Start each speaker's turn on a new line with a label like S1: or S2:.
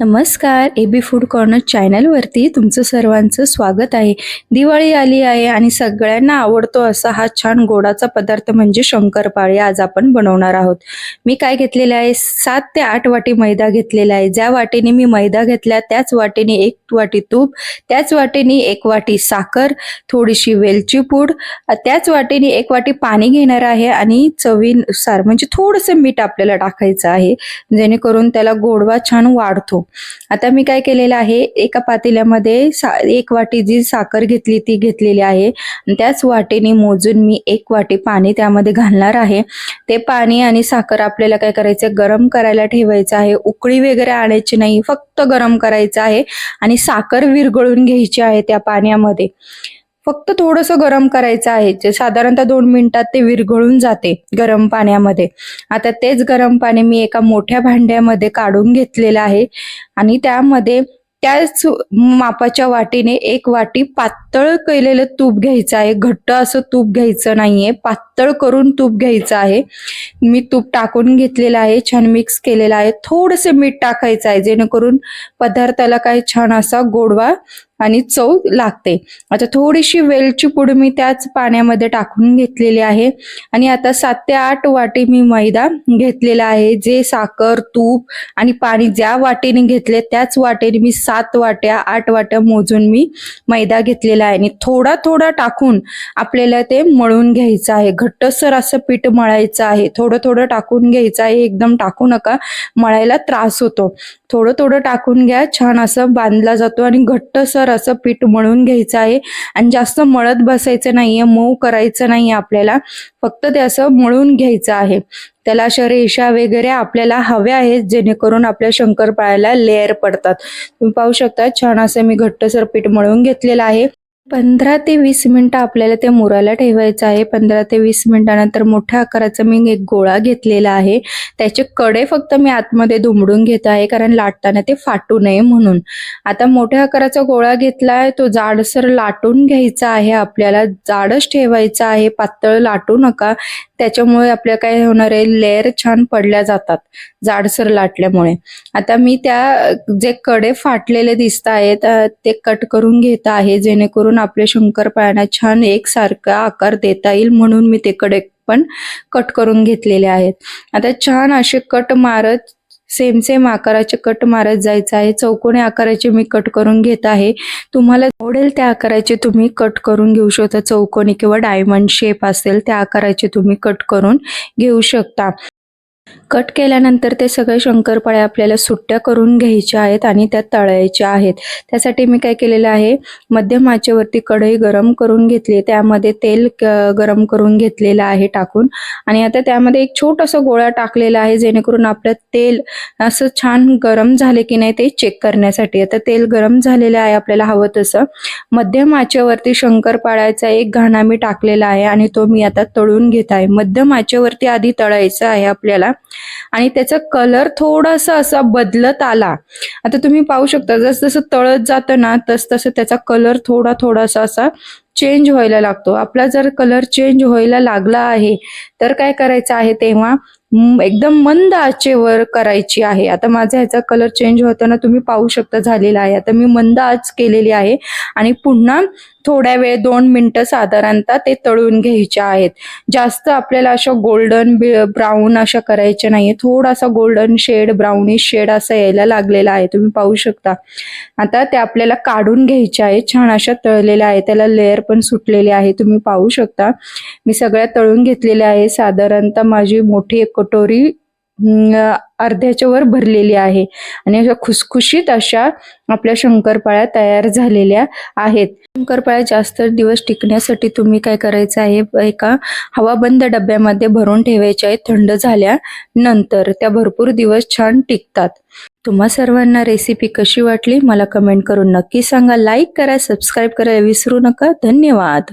S1: नमस्कार A B food corner चॅनलवरती तुमचं सर्वांचं स्वागत आहे. दिवाळी आली आहे आणि सगळ्यांना आवडतो असा हा छान गोडाचा पदार्थ म्हणजे शंकरपाळी आज आपण बनवणार आहोत. मी काय घेतलेलं आहे? सात ते आठ वाटी मैदा घेतलेला आहे. ज्या वाटीने मी मैदा घेतला त्याच वाटीने एक वाटी तूप त्याच वाटीने एक वाटी साखर थोडीशी वेलची पूड त्याच वाटीने एक वाटी पाणी घेणार आहे आणि चवीनुसार म्हणजे थोडंसं मीठ आपल्याला टाकायचं आहे. जेणेकरून त्याला गोडवा छान वाढतो. आता मी काय केलेलं आहे एका पातेल्यामध्ये सा एक वाटी जी साखर घेतली ती घेतलेली आहे. आणि त्याच वाटीने मोजून मी एक वाटी पाणी त्यामध्ये घालणार आहे. ते पाणी आणि साखर आपल्याला काय करायचं गरम करायला ठेवायचं आहे. उकळी वगैरे आणायची नाही फक्त गरम करायचं आहे. आणि साखर विरघळून घ्यायची आहे त्या पाण्यामध्ये. फक्त थोडंसं गरम करायचं आहे. जे साधारणतः दोन मिनिटात ते विरघळून जाते गरम पाण्यामध्ये. आता तेच गरम पाणी मी एका मोठ्या भांड्यामध्ये काढून घेतलेलं आहे. आणि त्यामध्ये त्याच मापाच्या वाटीने एक वाटी पातळ केलेलं तूप घ्यायचं आहे. घट्ट असं तूप घ्यायचं नाहीये. पातळ करून तूप घ्यायचं आहे. मी तूप टाकून घेतलेलं आहे. छान मिक्स केलेलं आहे. थोडंसं मीठ टाकायचं आहे. जेणेकरून पदार्थाला काही छान असा गोडवा आणि चव लागते. आता थोडीशी वेलची पूड मी त्याच पाण्यामध्ये टाकून घेतलेली आहे. आणि आता सात ते आठ वाटी मी मैदा घेतलेला आहे. जे साखर तूप आणि पाणी ज्या वाटेने घेतले त्याच वाटेने मी सात वाट्या आठ वाट्या मोजून मी मैदा घेतलेला आहे. आणि थोडा थोडा टाकून आपल्याला ते मळून घ्यायचं आहे. घट्टसर असं पीठ मळायचं आहे. थोडं थोडं टाकून घ्यायचं आहे. एकदम टाकू नका. मळायला त्रास होतो. थोडं थोडं टाकून घ्या. छान असं बांधला जातो आणि घट्टसर असं पीठ मळून घ्यायचं आहे. आणि जास्त मळत बसायचं नाहीये मऊ करायचं नाहीये आपल्याला. फक्त ते असं मळून घ्यायचं आहे. त्याला अशा रेषा वगैरे आपल्याला हव्या आहेत जेणेकरून आपल्या शंकरपाळ्याला लेअर पडतात. तुम्ही पाहू शकता छान असं मी घट्टसर पीठ मळून घेतलेलं आहे. पंधरा ते वीस मिनटं आपल्याला ते मुराला ठेवायचं आहे. पंधरा ते वीस मिनटानंतर मोठ्या आकाराचा मी एक गोळा घेतलेला आहे. त्याचे कडे फक्त मी आतमध्ये दुमडून घेत आहे कारण लाटताना ते फाटू नये म्हणून. आता मोठ्या आकाराचा गोळा घेतलाय तो जाडसर लाटून घ्यायचा आहे. आपल्याला जाडच ठेवायचा आहे. पातळ लाटू नका. त्याच्यामुळे आपल्या काय होणार आहे? लेअर छान पडल्या जातात जाडसर लाटल्यामुळे. आता मी त्या जे कडे फाटलेले दिसत आहेत ते कट करून घेत आहे जेणेकरून आपल्या शंकरपाळ्यांना छान एकसारखा आकार देता येईल म्हणून मी ते कडे पण कट करून घेतलेले आहेत. आता छान असे कट मारत सेम सेम आकाराचे कट मारत जायचं आहे. चौकोनी आकाराचे मी कट करून घेत आहे. तुम्हाला आवडेल त्या आकाराचे तुम्ही कट करून घेऊ शकता. चौकोनी किंवा डायमंड शेप असेल त्या आकाराचे तुम्ही कट करून घेऊ शकता. कट केल्यानंतर ते सगळे शंकरपाळ्या आपल्याला सुट्ट्या करून घ्यायच्या आहेत आणि त्या तळायच्या आहेत. त्यासाठी मी काय केलेलं आहे मध्यम आचेवरती कढई गरम करून घेतली त्यामध्ये तेल गरम करून घेतलेलं आहे टाकून. आणि आता त्यामध्ये एक छोटासा गोळा टाकलेला आहे जेणेकरून आपलं तेल असं छान गरम झाले की नाही ते चेक करण्यासाठी. आता तेल गरम झालेलं आहे आपल्याला हवं तसं. मध्यम आचेवरती शंकरपाळ्याचा एक घाणा मी टाकलेला आहे आणि तो मी आता तळून घेत आहे. मध्यम आचेवरती आधी तळायचं आहे आपल्याला. आणि त्याचा कलर थोडासा असा बदलत आला. आता तुम्ही पाहू शकता जसं जसं तळत जातं ना तस तसं त्याचा कलर थोडा थोडासा असा चेंज व्हायला लागतो. आपला जर कलर चेंज व्हायला लागला आहे तर काय करायचं आहे तेव्हा? एकदम मंद आचेवर करायची आहे. आता माझा ह्याचा कलर चेंज होताना तुम्ही पाहू शकता झालेला आहे. आता मी मंद आच केलेली आहे आणि पुन्हा थोड्या वेळ दोन मिनटं साधारणतः ते तळून घ्यायचे आहेत. जास्त आपल्याला अशा गोल्डन ब्राऊन अशा करायच्या नाहीये थोडासा गोल्डन शेड ब्राउनिश शेड असा यायला लागलेला आहे. तुम्ही पाहू शकता. आता ते आपल्याला काढून घ्यायचे आहे छान अशा तळलेल्या आहे त्याला लेअर पण सुटलेले आहे. तुम्ही पाहू शकता. मी सगळ्या तळून घेतलेल्या आहे साधारणतः माझी मोठी एक कटोरी अर्ध्याच्या वर भरलेली आहे. आणि अशा खुसखुशीत अशा आपल्या शंकरपाळ्या तयार झालेल्या आहेत. शंकरपाळ्या जास्त दिवस टिकण्यासाठी तुम्ही काय करायचं आहे? एका हवाबंद डब्यामध्ये भरून ठेवायच्या आहेत. थंड झाल्यानंतर त्या भरपूर दिवस छान टिकतात. तुम्हा सर्वांना रेसिपी कशी वाटली? मला कमेंट करून नक्की सांगा. लाईक करा सबस्क्राईब करायला विसरू नका. धन्यवाद.